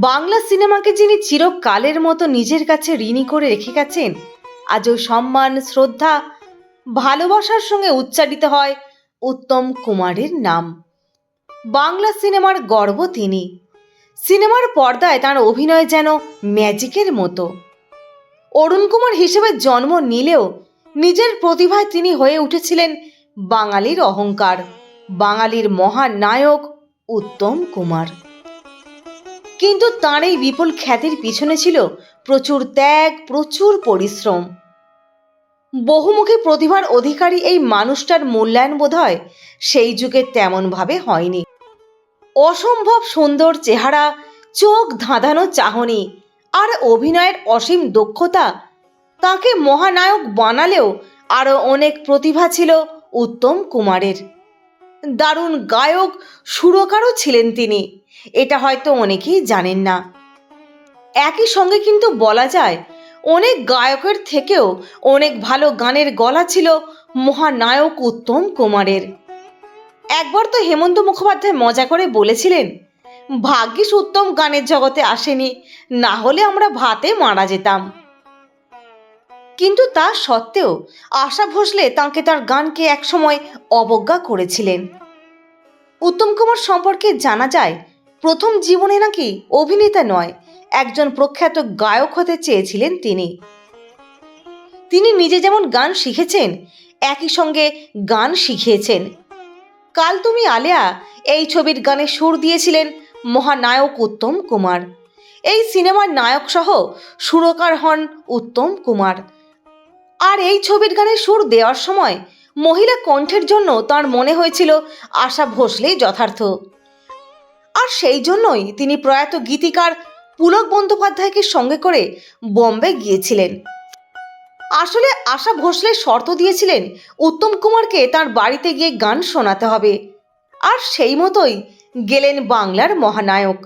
বাংলা সিনেমাকে যিনি চিরকালের মতো নিজের কাছে ঋণী করে রেখে গেছেন, আজও সম্মান, শ্রদ্ধা, ভালোবাসার সঙ্গে উচ্চারিত হয় উত্তম কুমারের নাম। বাংলা সিনেমার গর্ব তিনি। সিনেমার পর্দায় তার অভিনয় যেন ম্যাজিকের মতো। অরুণ কুমার হিসেবে জন্ম নিলেও নিজের প্রতিভায় তিনি হয়ে উঠেছিলেন বাঙালির অহংকার, বাঙালির মহানায়ক উত্তম কুমার। কিন্তু তার এই বিপুল খ্যাতির পিছনে ছিল প্রচুর ত্যাগ, প্রচুর পরিশ্রম। বহুমুখী প্রতিভার অধিকারী এই মানুষটার মূল্যায়ন বোধ হয় সেই যুগে তেমনভাবে হয়নি। অসম্ভব সুন্দর চেহারা, চোখ ধাঁধানো চাহনি আর অভিনয়ের অসীম দক্ষতা তাকে মহানায়ক বানালেও আরও অনেক প্রতিভা ছিল উত্তম কুমারের। দারুণ গায়ক, সুরকারও ছিলেন তিনি। এটা হয়তো অনেকেই জানেন না। একই সঙ্গে কিন্তু বলা যায়, অনেক গায়কের থেকেও অনেক ভালো গানের গলা ছিল মহানায়ক উত্তম কুমারের। একবার তো হেমন্ত মুখোপাধ্যায় মজা করে বলেছিলেন, ভাগ্যিস উত্তম গানের জগতে আসেনি, না হলে আমরা ভাতে মারা যেতাম। কিন্তু তা সত্ত্বেও আশা ভোসলে তাঁকে তার গানকে একসময় অবজ্ঞা করেছিলেন। উত্তম কুমার সম্পর্কে জানা যায় প্রথম জীবনে নাকি অভিনেতা নয়, একজন প্রখ্যাত গায়ক হতে চেয়েছিলেন তিনি। তিনি নিজে যেমন গান শিখেছেন, একই সঙ্গে গান শিখিয়েছেন। কাল তুমি আলেয়া, এই ছবির গানে সুর দিয়েছিলেন মহানায়ক উত্তম কুমার। এই সিনেমার নায়ক সহ সুরকার হন উত্তম কুমার। আর এই ছবির গানে সুর দেওয়ার সময় মহিলা কণ্ঠের জন্য তার মনে হয়েছিল আশা ভোসলেই যথার্থ। আর সেই জন্যই তিনি প্রয়াত গীতিকার পুলক বন্দ্যোপাধ্যায়কে সঙ্গে করে বম্বে গিয়েছিলেন। আসলে আশা ভোসলে শর্ত দিয়েছিলেন, উত্তম কুমারকে তার বাড়িতে গিয়ে গান শোনাতে হবে। আর সেই মতোই গেলেন বাংলার মহানায়ক।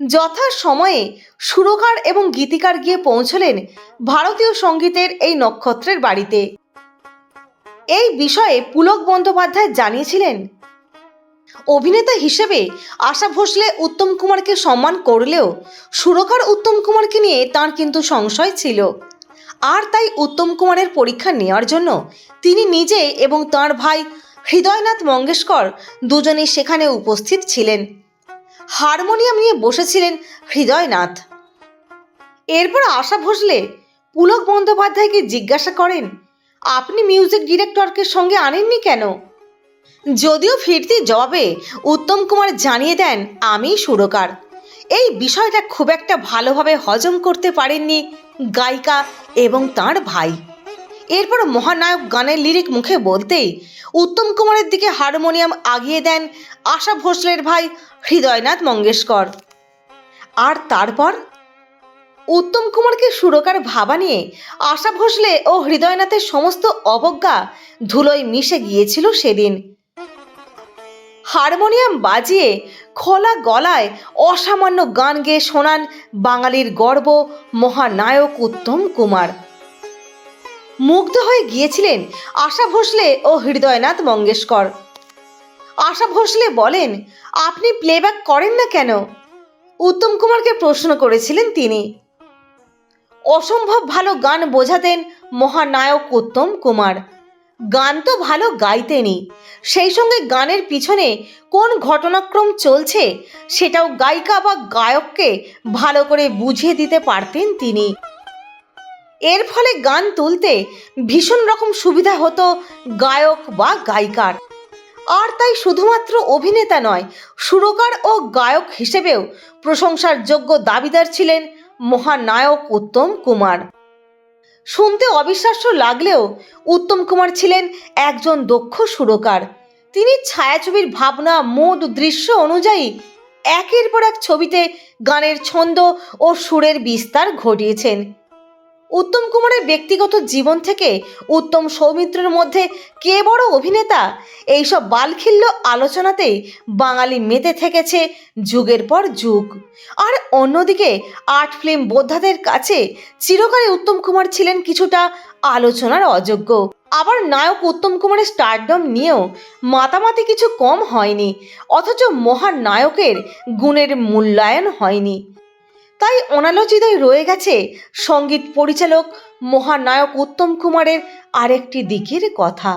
যথা সময়ে সুরকার এবং গীতিকার গিয়ে পৌঁছলেন ভারতীয় সঙ্গীতের এই নক্ষত্রের বাড়িতে। এই বিষয়ে পুলক বন্দ্যোপাধ্যায় জানিয়েছিলেন অভিনেতা হিসেবে আশা ভোসলে উত্তম কুমারকে সম্মান করলেও সুরকার উত্তম কুমারকে নিয়ে তার কিন্তু সংশয় ছিল। আর তাই উত্তম কুমারের পরীক্ষা নেওয়ার জন্য তিনি নিজে এবং তার ভাই হৃদয়নাথ মঙ্গেশকর দুজনেই সেখানে উপস্থিত ছিলেন। হারমোনিয়াম নিয়ে বসেছিলেন হৃদয়নাথ। এরপর আশা ভোসলে পুলক বন্দ্যোপাধ্যায়কে জিজ্ঞাসা করেন, আপনি মিউজিক ডিরেক্টরকে সঙ্গে আনেননি কেন? যদিও ফিরতি জবাবে উত্তম কুমার জানিয়ে দেন, আমি সুরকার। এই বিষয়টা খুব একটা ভালোভাবে হজম করতে পারেননি গায়িকা এবং তার ভাই। এরপর মহানায়ক গানের লিরিক মুখে বলতেই উত্তম কুমারের দিকে হারমোনিয়াম আগিয়ে দেন আশা ভোসলের ভাই হৃদয়নাথ মঙ্গেশকর। আর তারপর? উত্তম কুমারকে সুরকার ভাবা নিয়ে আশা ভোসলে ও হৃদয়নাথের সমস্ত অবজ্ঞা ধুলোয় মিশে গিয়েছিল সেদিন। হারমোনিয়াম বাজিয়ে খোলা গলায় অসামান্য গান গেয়ে শোনান বাঙালির গর্ব মহানায়ক উত্তম কুমার। মুগ্ধ হয়ে গিয়েছিলেন আশা ভোসলে ও হৃদয়নাথ মঙ্গেশকর। আশা ভোসলে বলেন, আপনি প্লেব্যাক করেন না কেন? উত্তম কুমারকে প্রশ্ন করেছিলেন তিনি। অসম্ভব ভালো গান বোঝাতেন মহানায়ক উত্তম কুমার। গান তো ভালো গাইতেনই সেই সঙ্গে গানের পিছনে কোন ঘটনাক্রম চলছে সেটাও গায়িকা বা গায়ককে ভালো করে বুঝিয়ে দিতে পারতেন তিনি। এর ফলে গান তুলতে ভীষণ রকম সুবিধা হতো গায়ক বা গায়িকার। আর তাই শুধুমাত্র অভিনেতা নয়, সুরকার ও গায়ক হিসেবেও প্রশংসার যোগ্য দাবিদার ছিলেন মহানায়ক উত্তম কুমার। শুনতে অবিশ্বাস্য লাগলেও উত্তম কুমার ছিলেন একজন দক্ষ সুরকার। তিনি ছায়াছবির ভাবনা মোদ দৃশ্য অনুযায়ী একের পর এক ছবিতে গানের ছন্দ ও সুরের বিস্তার ঘটিয়েছেন। উত্তম কুমারের ব্যক্তিগত জীবন থেকে উত্তম সৌমিত্রের মধ্যে কে বড় অভিনেতা? এইসব বালখিল্য আলোচনাতেই বাঙালি মেতে থেকেছে যুগের পর যুগ। আর অন্যদিকে আর্ট ফিল্ম বোদ্ধাদের কাছে চিরকালে উত্তম কুমার ছিলেন কিছুটা আলোচনার অযোগ্য। আবার নায়ক উত্তম কুমারের স্টারডম নিয়েও মাতামাতি কিছু কম হয়নি, অথচ মহান নায়কের গুণের মূল্যায়ন হয়নি। তাই অনালোচিতই রয়ে গেছে সংগীত পরিচালক মহানায়ক উত্তম কুমারের আরেকটি দিকের কথা।